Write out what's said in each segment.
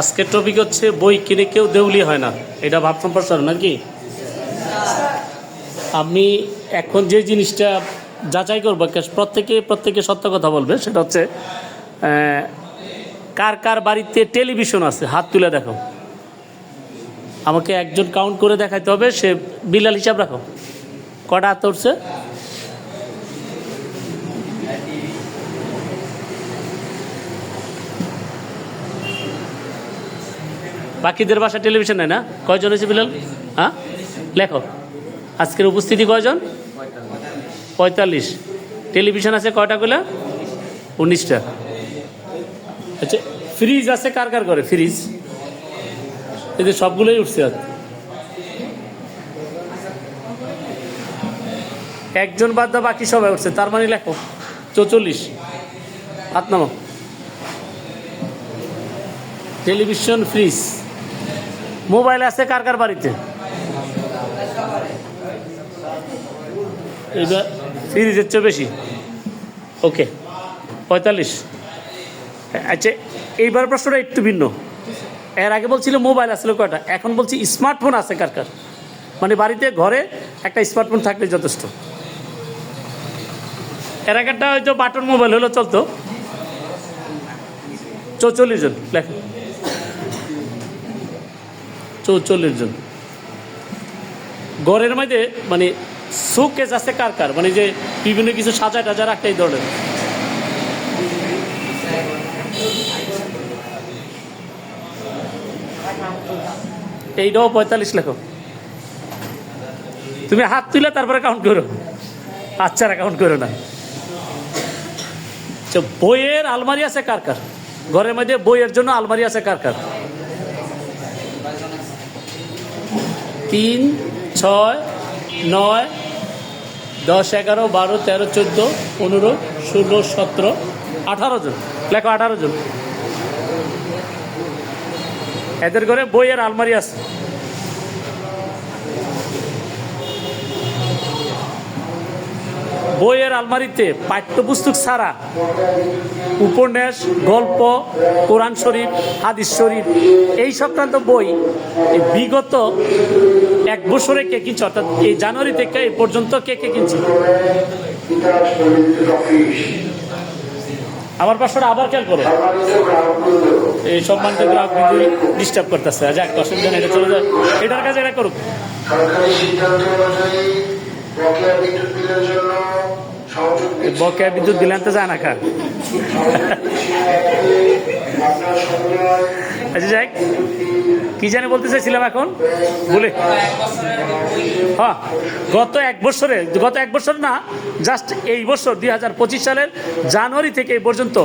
আজকের টপিক হচ্ছে বই কিনে কেউ দেউলি হয় না। এটা ভাব সম্প্রসারণ নাকি? আমি এখন যে জিনিসটা যাচাই করব প্রত্যেকে প্রত্যেকে সত্য কথা বলবে, সেটা হচ্ছে কার কার বাড়িতে টেলিভিশন আছে? হাত তুলে দেখো। আমাকে একজন কাউন্ট করে দেখাইতে হবে, সে বিলাল হিসাব রাখো। কটা হাত উঠছে বাকিদের বাসা টেলিভিশন নেই না? কয়জন হয়েছে বিলাল হ্যাঁ? লেখো। আজকের উপস্থিতি কয়জন? পঁয়তাল্লিশ। টেলিভিশন আছে কয়টা গুলা উনিশটা। আচ্ছা ফ্রিজ আছে কার কার করে ফ্রিজ এদের সবগুলোই উঠছে হাত একজন বাদ দা বাকি সবাই উঠছে। তার মানে লেখো, চৌচল্লিশ। হাত নামো টেলিভিশন ফ্রিজ মোবাইল আছে কার কার বাড়িতে? এইবার ফ্রিজের চেয়ে বেশি। ওকে পঁয়তাল্লিশ। আচ্ছা এইবার প্রশ্নটা একটু ভিন্ন। এর আগে বলছিল মোবাইল আসলে কয়টা? এখন বলছি স্মার্টফোন আছে কার কার? মানে বাড়িতে ঘরে একটা স্মার্টফোন থাকলে যথেষ্ট। এর আগেরটা হয়তো বাটন মোবাইল হলো চলতো। চৌচল্লিশ জন লেখেন চৌচল্লিশ জন। গড়ের মধ্যে মানে শোকেস আছে কার কার? মানে যে বিভিন্ন কিছু সাজা টাজা রাখতে এই ধরনের। এইটাও পঁয়তাল্লিশ লেখো তুমি হাত তুলে তারপরে কাউন্ট করো। আচ্ছা কাউন্ট করো না। আচ্ছা, বইয়ের আলমারি আছে কার কার? ঘরের মধ্যে বইয়ের জন্য আলমারি আছে কার কার? তিন, ছয়, নয়, দশ, এগারো, বারো, তেরো, চোদ্দ, পনেরো, ষোলো, সতেরো, আঠারো জন। লেখো আঠারো জন। এদের করে বইয়ের আলমারি আছে। বইয়ের আলমারিতে পাঠ্যপুস্তক ছাড়া উপন্যাস, গল্প, কোরআন শরীফ, হাদিস শরীফ, এই সংক্রান্ত বই বিগত এক বছরে কে কিনছে? অর্থাৎ এই জানুয়ারি থেকে এ পর্যন্ত কে কে কিনছে? আমার পাশটা আবার খেয়াল করো। এই সম্মানিত গ্রাহক কিন্তু ডিস্টার্ব করতেছে। যাক অসুবিধা নেই এটা চলে যায়। এটার কাছে এটা করুক। বকেয়া বিদ্যুৎ দিলেন তো জানা সমন্বয় আচ্ছা যাই কি জানি বলতে চাইছিলাম এখন? বলে। হ্যাঁ গত এক বছরে, গত এক বছর না জাস্ট এই বছর, দুই হাজার পঁচিশ সালের জানুয়ারি থেকে এই পর্যন্ত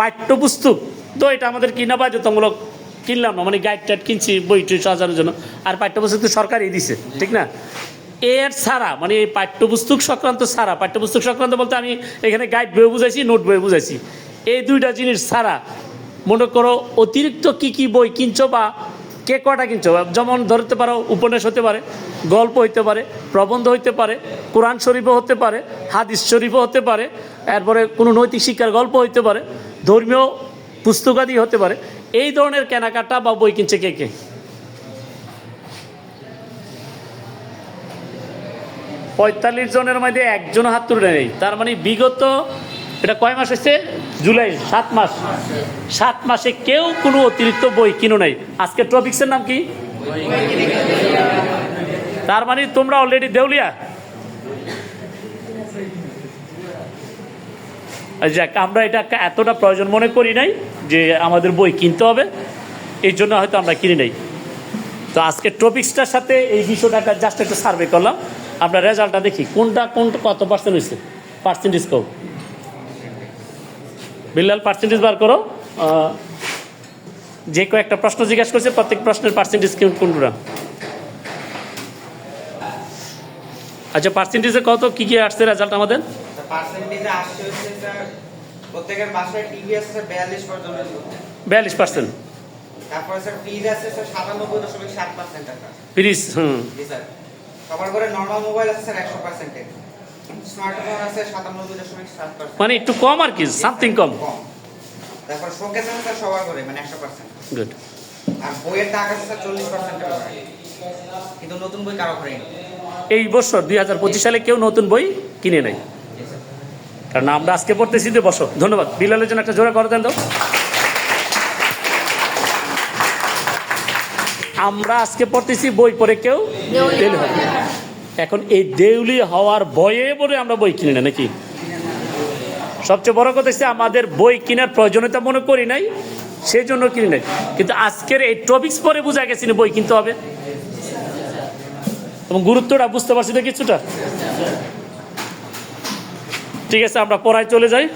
পাঠ্যপুস্তক, তো এটা আমাদের কিনা বাধ্যতামূলক কিনলাম না মানে গাইড টাইড কিনছি বই টই সাজানোর জন্য। আর পাঠ্যপুস্তক তো সরকারই দিছে, ঠিক না? এর ছাড়া মানে এই পাঠ্যপুস্তক সংক্রান্ত ছাড়া পাঠ্যপুস্তক সংক্রান্ত বলতে আমি এখানে গাইড বই বুঝাইছি নোট বই বুঝাইছি। এই দুইটা জিনিস ছাড়া মনে করো অতিরিক্ত কি কি বই কিনছো বা কে কটা কিনছো, যেমন ধরতে পারো উপন্যাস হতে পারে, গল্প হইতে পারে, প্রবন্ধ হইতে পারে, কোরআন শরীফও হতে পারে, হাদিস শরীফও হতে পারে, এরপরে কোনো নৈতিক শিক্ষার গল্প হইতে পারে, ধর্মীয় পুস্তকাদি হতে পারে, এই ধরনের কেনাকাটা বা বই কিনছে কে কে? পঁয়তাল্লিশ জনের মধ্যে একজন হাত তুলে নেই তার মানে বিগত, এটা কয় মাস হচ্ছে জুলাই, সাত মাস। সাত মাসে কেউ কোনো অতিরিক্ত বই কিনো নাই। আজকে টপিক্সের নাম কি? তার মানে তোমরা অলরেডি দেউলিয়া? যাক আমরা এটা এতটা প্রয়োজন মনে করি নাই যে আমাদের বই কিনতে হবে। এই জন্য হয়তো আমরা কিনি নাই। তো আজকে টপিক্সটার সাথে এই বিষয়টাকে জাস্ট একটা সার্ভে করলাম। আমরা রেজাল্টটা দেখি কোনটা কোনটা কত পার্সেন্ট হয়েছে পার্সেন্টেজ কম বিল্লাল পার্সেন্টেজ বার করো। যে কয়েকটা প্রশ্ন জিজ্ঞাসা করছে প্রত্যেক প্রশ্নের পার্সেন্টেজ কোনটা আচ্ছা পার্সেন্টেজে কত কী কী আসছে রেজাল্ট আমাদের? স্যার বিয়াল্লিশ পার্সেন্ট তারপরে স্যার ফ্রিজ আছে স্যার সাতানব্বই দশমিক সাত পার্সেন্ট হুম। জি স্যার। সবার ঘরে নর্মাল মোবাইল আছে স্যার একশো পার্সেন্টের স্মার্টফোন আছে সাতানব্বই দশমিক সাত পার্সেন্ট মানে একটু কম আর কি সামথিং কম। কম। তারপর শোকেস আছে স্যার সবার করে মানে একশো পার্সেন্ট গুড আর বইয়ের টাকা আছে স্যার চল্লিশ পার্সেন্টের কিন্তু নতুন বই কারও করে এই বছর দুই হাজার পঁচিশ সালে কেউ নতুন বই কিনে নেয় কারণ আমরা আজকে পড়তেছি যে বসো ধন্যবাদ। বিলালের জন্য একটা জোরে করে দেন তো। আমরা আজকে পড়তেছি বই পড়ে কেউ। এখন এই দেউলি হওয়ার বয়ে বলে আমরা বই কিনি না, নাকি? সবচেয়ে বড় কথা হচ্ছে আমাদের বই কেনার প্রয়োজনীয়তা মনে করি নাই সেই জন্য কিনি নাই। কিন্তু আজকের এই টপিক্স পরে বোঝা গেছি বই কিনতে হবে। এবং গুরুত্বটা বুঝতে পারছি তো কিছুটা। ঠিক আছে, আমরা পড়ায় চলে যাই।